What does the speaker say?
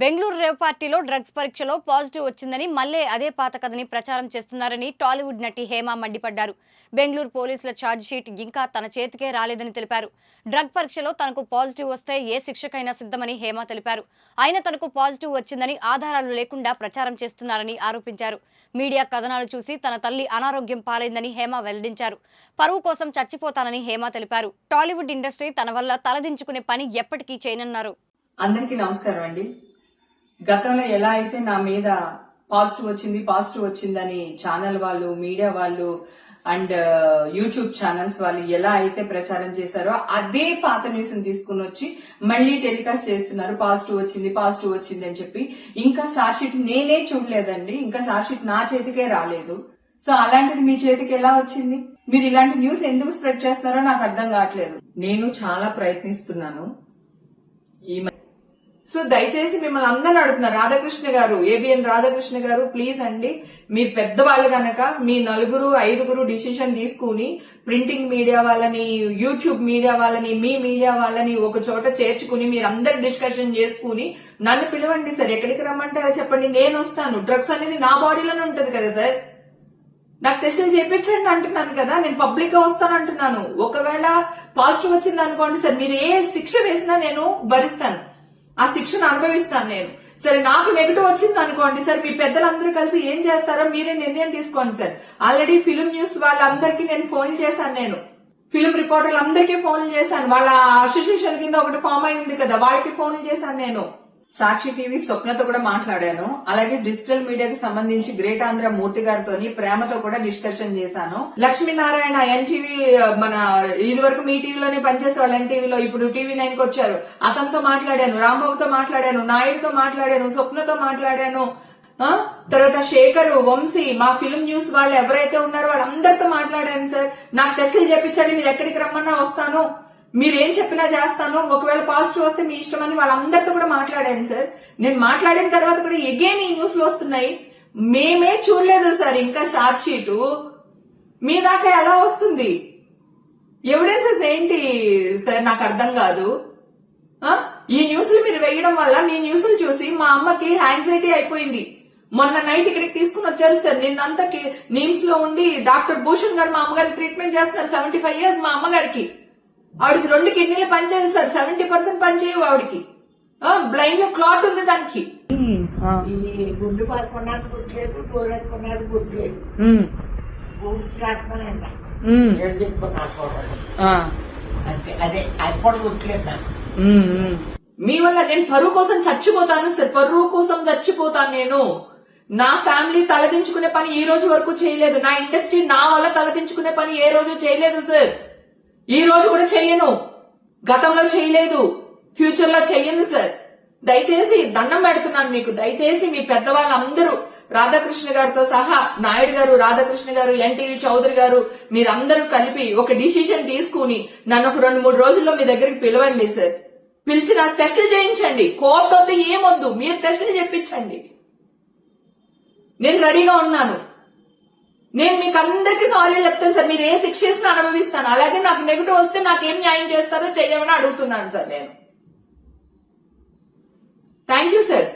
Bengaluru rave పార్టీలో drugs పరీక్షలో positive వచ్చిందని మళ్ళీ అదే పాత కథని ప్రచారం చేస్తున్నారని టాలీవుడ్ నటి హేమ మండిపడ్డారు. బెంగళూరు పోలీసుల ఛార్జ్ షీట్ ఇంకా తన చేతికే రాలేదని తెలిపారు. డ్రగ్ పరీక్షలో తనకు పాజిటివ్ వస్తే ఏ శిక్షకైనా సిద్ధమని హేమ తెలిపారు. అయినా తనకు పాజిటివ్ వచ్చిందని ఆధారాలు లేకుండా ప్రచారం చేస్తున్నారని ఆరోపించారు. మీడియా కథనాలు చూసి తన తల్లి అనారోగ్యం పాలైందని హేమ వెల్లడించారు. పరువు కోసం చచ్చిపోతానని హేమ తెలిపారు. టాలీవుడ్ ఇండస్ట్రీ తన వల్ల తలదించుకునే పని ఎప్పటికీ చేయనన్నారు. అందరికీ నమస్కారం అండి. గతంలో ఎలా అయితే నా మీద పాజిటివ్ వచ్చింది పాజిటివ్ వచ్చిందని ఛానల్ వాళ్ళు మీడియా వాళ్ళు అండ్ uh, యూట్యూబ్ ఛానల్స్ వాళ్ళు ఎలా అయితే ప్రచారం చేశారో అదే పాత న్యూస్ తీసుకుని వచ్చి మళ్ళీ టెలికాస్ట్ చేస్తున్నారు. పాజిటివ్ వచ్చింది పాజిటివ్ వచ్చింది అని చెప్పి. ఇంకా షార్ట్షీట్ నేనే చూడలేదండి. ఇంకా షార్ట్షీట్ నా చేతికే రాలేదు. సో అలాంటిది మీ చేతికి ఎలా వచ్చింది? మీరు ఇలాంటి న్యూస్ ఎందుకు స్ప్రెడ్ చేస్తున్నారో నాకు అర్థం కావట్లేదు. నేను చాలా ప్రయత్నిస్తున్నాను. ఈ సో దయచేసి మిమ్మల్ని అందరిని అడుగుతున్నారు రాధాకృష్ణ గారు ఏబిఎన్ రాధాకృష్ణ గారు ప్లీజ్ అండి మీరు పెద్దవాళ్ళు గనక మీ నలుగురు ఐదుగురు డిసిషన్ తీసుకుని ప్రింటింగ్ మీడియా వాళ్ళని యూట్యూబ్ మీడియా వాళ్ళని మీ మీడియా వాళ్ళని ఒక చోట చేర్చుకుని మీరు అందరు డిస్కషన్ చేసుకుని నన్ను పిలవండి సార్. ఎక్కడికి రమ్మంటారో చెప్పండి. నేను వస్తాను. డ్రగ్స్ అనేది నా బాడీలోనే ఉంటది కదా సార్. నాకు టెస్టులు చేయించండి అంటున్నాను కదా. నేను పబ్లిక్గా వస్తాను అంటున్నాను. ఒకవేళ పాజిటివ్ వచ్చింది అనుకోండి సార్ మీరు ఏ శిక్ష వేసినా నేను భరిస్తాను. ఆ శిక్షను అనుభవిస్తాను నేను. సరే నాకు నెగిటివ్ వచ్చింది అనుకోండి సార్ మీ పెద్దలందరూ కలిసి ఏం చేస్తారో మీరే నిర్ణయం తీసుకోండి సార్. ఆల్రెడీ ఫిలిం న్యూస్ వాళ్ళందరికీ నేను ఫోన్ చేశాను నేను. ఫిలిం రిపోర్టర్లు అందరికీ ఫోన్లు చేశాను. వాళ్ళ అసోసియేషన్ కింద ఒకటి ఫామ్ అయి ఉంది కదా వాళ్ళకి ఫోన్లు చేశాను నేను. సాక్షి టీవీ స్వప్నతో కూడా మాట్లాడాను. అలాగే డిజిటల్ మీడియాకి సంబంధించి గ్రేట్ ఆంధ్ర మూర్తి గారితో ప్రేమతో కూడా డిస్కషన్ చేశాను. లక్ష్మీనారాయణ ఎన్టీవీ మన ఇది వరకు మీ టీవీలోనే పనిచేసే వాళ్ళు ఎన్టీవీలో ఇప్పుడు టీవీ నైన్కి వచ్చారు. అతనితో మాట్లాడాను రాంబాబుతో మాట్లాడాను నాయుడుతో మాట్లాడాను స్వప్నతో మాట్లాడాను. ఆ? తర్వాత శేఖర్ వంశీ మా ఫిల్మ్ న్యూస్ వాళ్ళు ఎవరైతే ఉన్నారో వాళ్ళందరితో మాట్లాడాను సార్. నాకు టెస్టులు చెప్పించండి మీరు ఎక్కడికి రమ్మన్నా వస్తాను. మీరు ఏం చెప్పినా చేస్తాను. ఒకవేళ పాజిటివ్ వస్తే మీ ఇష్టం అని వాళ్ళందరితో కూడా మాట్లాడాను సార్. నేను మాట్లాడిన తర్వాత కూడా ఎగైన్ ఈ న్యూస్లు వస్తున్నాయి. మేమే చూడలేదు సార్ ఇంకా షార్ట్ షీటు మీ దాకా ఎలా వస్తుంది? ఎవిడెన్సెస్ ఏంటి సార్? నాకు అర్థం కాదు. ఈ న్యూస్లు మీరు వేయడం వల్ల మీ న్యూస్లు చూసి మా అమ్మకి యాంగ్జైటీ అయిపోయింది. మొన్న నైట్ ఇక్కడికి తీసుకుని వచ్చారు సార్. నిన్నంతా నిమ్స్లో ఉండి డాక్టర్ భూషణ్ గారు మా అమ్మగారికి ట్రీట్మెంట్ చేస్తున్నారు. సెవెంటీ ఫైవ్ ఇయర్స్ మా అమ్మగారికి. ఆవిడకి రెండు కిడ్నీలు పనిచేయదు సార్. సెవెంటీ పర్సెంట్ పనిచేయవు ఆవిడకి. బ్లైండ్లో క్లాట్ ఉంది దానికి. చెప్పుకున్నా అంతే అదే అది కూడా గుర్తులేదు నాకు. మీ వల్ల నేను పరువు కోసం చచ్చిపోతాను సార్. పరువు కోసం చచ్చిపోతాను నేను. నా ఫ్యామిలీ తలదించుకునే పని ఈ రోజు వరకు చేయలేదు. నా ఇండస్ట్రీ నా వల్ల తలదించుకునే పని ఏ రోజు చేయలేదు సార్. ఈ రోజు కూడా చెయ్యను గతంలో చేయలేదు. ఫ్యూచర్లో చెయ్యను సార్. దయచేసి దండం పెడుతున్నాను మీకు. దయచేసి మీ పెద్దవాళ్ళందరూ రాధాకృష్ణ గారితో సహా నాయుడు గారు రాధాకృష్ణ గారు ఎన్టీవీ చౌదరి గారు మీరందరూ కలిపి ఒక డిసిషన్ తీసుకుని నన్ను ఒక రెండు మూడు రోజుల్లో మీ దగ్గరికి పిలవండి సార్. పిలిచి నాకు టెస్టులు చేయించండి. కోర్టు వద్దు ఏమొద్దు మీరు టెస్టులు చెప్పించండి. నేను రెడీగా ఉన్నాను. నేను మీకు అందరికీ సారీ చెప్తాను సార్. మీరు ఏ శిక్ష చేసినా అనుభవిస్తాను. అలాగే నాకు నెగిటివ్ వస్తే నాకేం న్యాయం చేస్తారో చేయమని అడుగుతున్నాను సార్ నేను. Thank you sir.